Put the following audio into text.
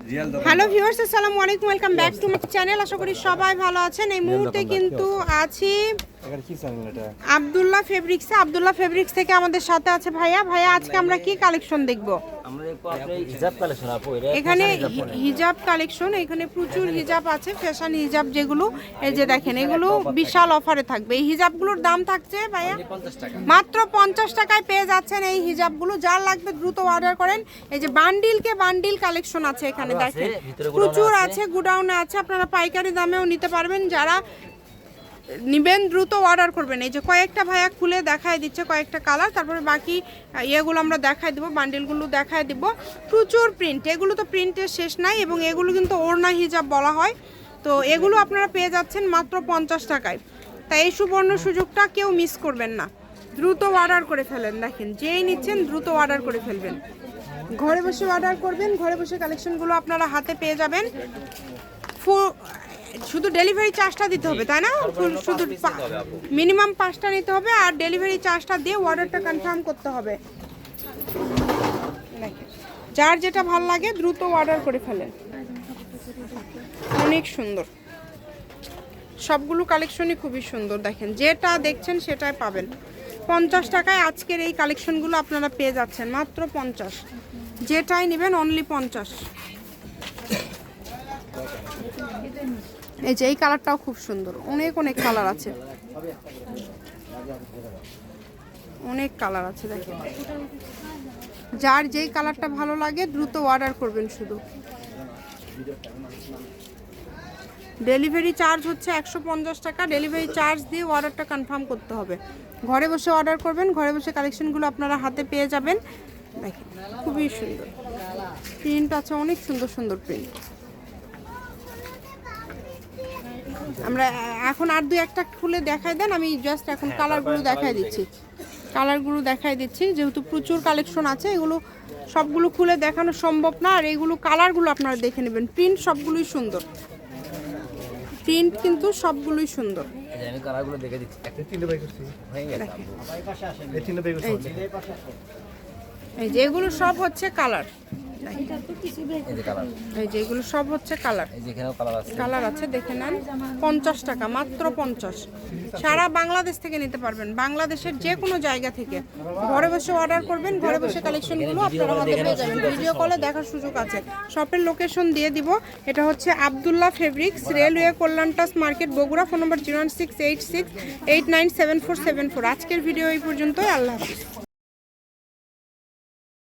Hello viewers আসসালামু আলাইকুম welcome back to my channel. আশা করি সবাই ভালো আছেন। এই মুহূর্তে কিন্তু আছি আবদুল্লাহ কি চ্যানেল এটা? আব্দুল্লাহ ফেব্রিক্সে। আব্দুল্লাহ ফেব্রিক্স থেকে আমাদের সাথে আছে ভাইয়া। ভাইয়া আজকে আমরা কি কালেকশন দেখব? এখানে হিজাব কালেকশন এখানে প্রচুর হিজাব আছে ফ্যাশন হিজাব যেগুলো এই যে দেখেন এগুলো বিশাল অফারে থাকবে। এই হিজাবগুলোর দাম থাকছে ভাইয়া মাত্র পঞ্চাশ টাকায় পেয়ে যাচ্ছেন এই হিজাবগুলো। যার লাগবে দ্রুত অর্ডার করেন। এই যে বান্ডিলকে বান্ডিল কালেকশন আছে এখানে দেখেন। প্রচুর। আছে গুডাউনে আছে আপনারা পাইকারি দামেও নিতে পারবেন। যারা নিবেন, দ্রুত অর্ডার করবেন। এই যে কয়েকটা ভাইয়া খুলে দেখায় দিচ্ছে কয়েকটা কালার তারপরে বাকি ইয়েগুলো আমরা দেখায় দিব বান্ডিলগুলো দেখায় দিব। প্রচুর প্রিন্ট এগুলো তো প্রিন্টের শেষ নাই এবং এগুলো কিন্তু ওড়না হিজাব বলা হয়। তো এগুলো আপনারা পেয়ে যাচ্ছেন মাত্র পঞ্চাশ টাকায়। তাই এই সুবর্ণ সুযোগটা কেউ মিস করবেন না। দ্রুত অর্ডার করে ফেলেন, দেখেন, যেই নিচ্ছেন দ্রুত অর্ডার করে ফেলবেন। ঘরে বসে অর্ডার করবেন, ঘরে বসে কালেকশনগুলো আপনারা হাতে পেয়ে যাবেন। শুধু ডেলিভারি চার্জটা দিতে হবে তাই না? শুধু মিনিমাম পাঁচটা নিতে হবে আর ডেলিভারি চার্জটা দিয়ে অর্ডারটা কনফার্ম করতে হবে। যার যেটা ভালো লাগে দ্রুত অর্ডার করে ফেলেন অনেক সুন্দর। সবগুলো কালেকশনই খুবই সুন্দর। দেখেন যেটা দেখছেন সেটাই পাবেন। পঞ্চাশ টাকায় আজকের এই কালেকশনগুলো আপনারা পেয়ে যাচ্ছেন মাত্র পঞ্চাশ। যেটাই নেবেন অনলি পঞ্চাশ। এই যে, এই কালারটাও খুব সুন্দর। অনেক অনেক কালার আছে। অনেক কালার আছে, দেখেন। যার যেই কালারটা ভালো লাগে, দ্রুত অর্ডার করবেন শুধু। ডেলিভারি চার্জ হচ্ছে একশো পঞ্চাশ টাকা। ডেলিভারি চার্জ দিয়ে অর্ডারটা কনফার্ম করতে হবে। ঘরে বসে অর্ডার করবেন, ঘরে বসে কালেকশনগুলো আপনারা হাতে পেয়ে যাবেন। দেখেন, খুবই সুন্দর। প্রিন্ট আছে, অনেক সুন্দর সুন্দর প্রিন্ট আমরা এখন আর দুই একটা খুলে দেখাই দেন আমি জাস্ট এখন কালারগুলো দেখাই দিচ্ছি। কালারগুলো দেখাই দিচ্ছি যেহেতু প্রচুর কালেকশন আছে এগুলো সবগুলো খুলে দেখানো সম্ভব না আর এগুলো কালারগুলো আপনারা দেখে নেবেন। প্রিন্ট সবগুলোই সুন্দর। প্রিন্ট কিন্তু সবগুলোই সুন্দর। এই আমি কালারগুলো দেখে দিচ্ছি। একটা তিনটে বাই করছি। হয়ে গেছে আপু। এই তিনটে বাই করছি এই যে এগুলো সব হচ্ছে কালার এই যে কালার। এই যে এগুলো সব হচ্ছে কালার। কালার আছে। দেখে নেন। পঞ্চাশ টাকা মাত্র পঞ্চাশ। সারা বাংলাদেশ থেকে নিতে পারবেন। বাংলাদেশের যে কোনো জায়গা থেকে। ঘরে বসে অর্ডার করবেন ঘরে বসে কালেকশনগুলো আপনারা হাতে পেয়ে যাবেন। ভিডিও কলে দেখার সুযোগ আছে। শপের লোকেশন দিয়ে দিব। এটা হচ্ছে Abdullah fabrics railway কল্যাণটাস market Bogura. Phone number zero six eight six eight nine seven four seven four. আজকের ভিডিও এই পর্যন্তই। আল্লাহ হাফিজ।